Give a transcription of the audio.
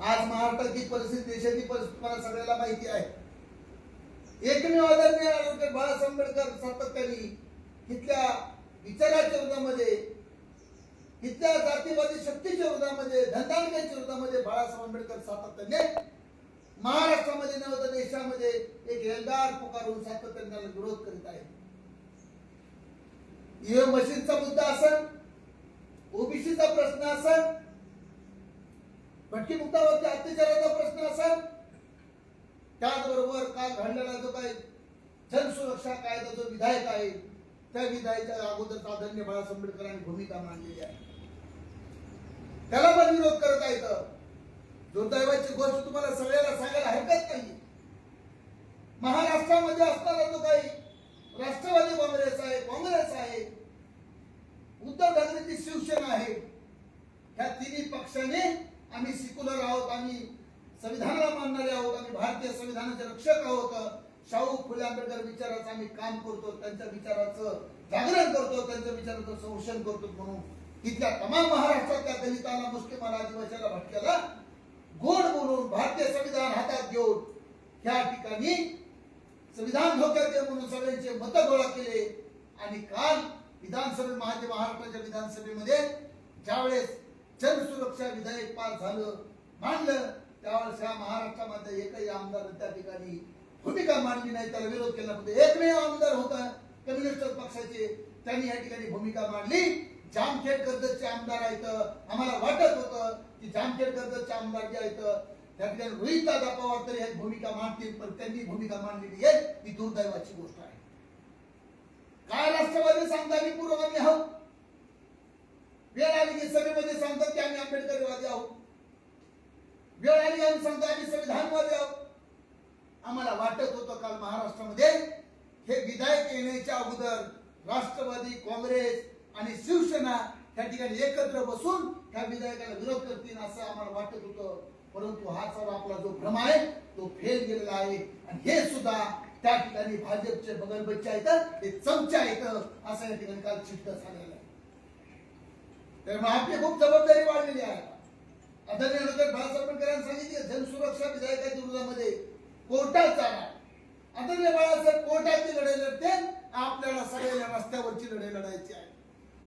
आज महाराष्ट्राची परिस्थिती देशाची परिस्थिती मला सगळ्याला माहिती आहे. एकमेव आदरणीय आरोग्य बाळासाहेब आंबेडकर सातत्याने इथल्या विचाराच्या विरोधामध्ये इथल्या जातीवादी शक्तीच्या विरोधामध्ये धंदांच्या विरोधामध्ये बाळासाहेब आंबेडकर सातत्याने महाराष्ट्रामध्ये नव्हे तर देशामध्ये एक एल्गार पुकारून सातत्याने त्याला विरोध करीत आहे ईव्हीएम मशीनचा मुद्दा असेल ओबीसीचा प्रश्न असेल भटकी मुक्तावरती अत्याचाराचा प्रश्न असेल त्याचबरोबर काय घडलेला जो काही जनसुरक्षा कायदा जो विधायक आहे त्या विधायकाच्या अगोदर आदरणीय बाळासाहेब आंबेडकरांनी भूमिका मांडलेली आहे. त्याला पण विरोध करत आहेत दुर्दैवाची गोष्ट तुम्हाला सगळ्याला सांगायला हरकत नाही. महाराष्ट्रामध्ये असताना तो काही राष्ट्रवादी काँग्रेस आहे काँग्रेस आहे उद्धव ठाकरेची शिवसेना आहे. ह्या तिन्ही पक्षाने आम्ही सिक्युलर आहोत आम्ही संविधानाला मानणारे आहोत आम्ही भारतीय संविधानाचे रक्षक आहोत. शाहू फुले आंबेडकर विचाराचं आम्ही काम करतो त्यांच्या विचाराचं जागरण करतो त्यांच्या विचाराचं संरक्षण करतो म्हणून. तिथल्या तमाम महाराष्ट्रातल्या दलितांना मुस्लिमाला आदिवासीला भटक्याला गोड बोलून भारतीय संविधान हातात घेऊन ह्या ठिकाणी संविधान धोक्यात आहे म्हणून सगळ्यांचे मत गोळा केले. आणि काल विधानसभे महाराष्ट्राच्या विधानसभेमध्ये ज्यावेळेस जनसुरक्षा विधेयक पास झालं मांडलं त्यावेळेस ह्या महाराष्ट्रामध्ये एकही आमदार त्या ठिकाणी भूमिका मांडली नाही त्याला विरोध केला फक्त एकमेव आमदार होता कम्युनिस्ट पक्षाचे. त्यांनी या ठिकाणी भूमिका मांडली. जामखेड कर्जतचे आमदार आहेत आम्हाला वाटत होतं की जामखेड कर्जतचे आमदार जे आहेत त्या ठिकाणी रोहित दादा पवार तरी ह्याची भूमिका मांडतील पण त्यांनी भूमिका मांडलेली आहे ही दुर्दैवाची गोष्ट आहे. काय राष्ट्रवादी सांगता आम्ही पुरोगामी आहोत वेळ आली की सभेमध्ये सांगतात की आम्ही आंबेडकरवादी आहोत वेळ आली आम्ही सांगतो आम्ही संविधानवादी आहोत आम्हाला वाटत होतं काल महाराष्ट्रामध्ये हे विधायक येण्याच्या अगोदर राष्ट्रवादी काँग्रेस आणि शिवसेना त्या ठिकाणी एकत्र बसून त्या विधायकाला विरोध करतील असं आम्हाला वाटत होतं. परंतु हा सर्व आपला जो भ्रम आहे तो फेल गेलेला आहे. आणि हे सुद्धा त्या ठिकाणी भाजपचे बगलबच्चे आहेत ते चमचे आहेत असं या ठिकाणी काल सिद्ध झालेलं आहे. तर मग आपली खूप जबाबदारी वाढलेली आहे. आदरणीय बाळासाहेब आंबेडकरांनी सांगितले जनसुरक्षा विधायकाच्या विरोधामध्ये कोर्टात जाणार लढाई लढते आपल्याला सगळ्या रस्त्यावरची लढाई लढायची आहे.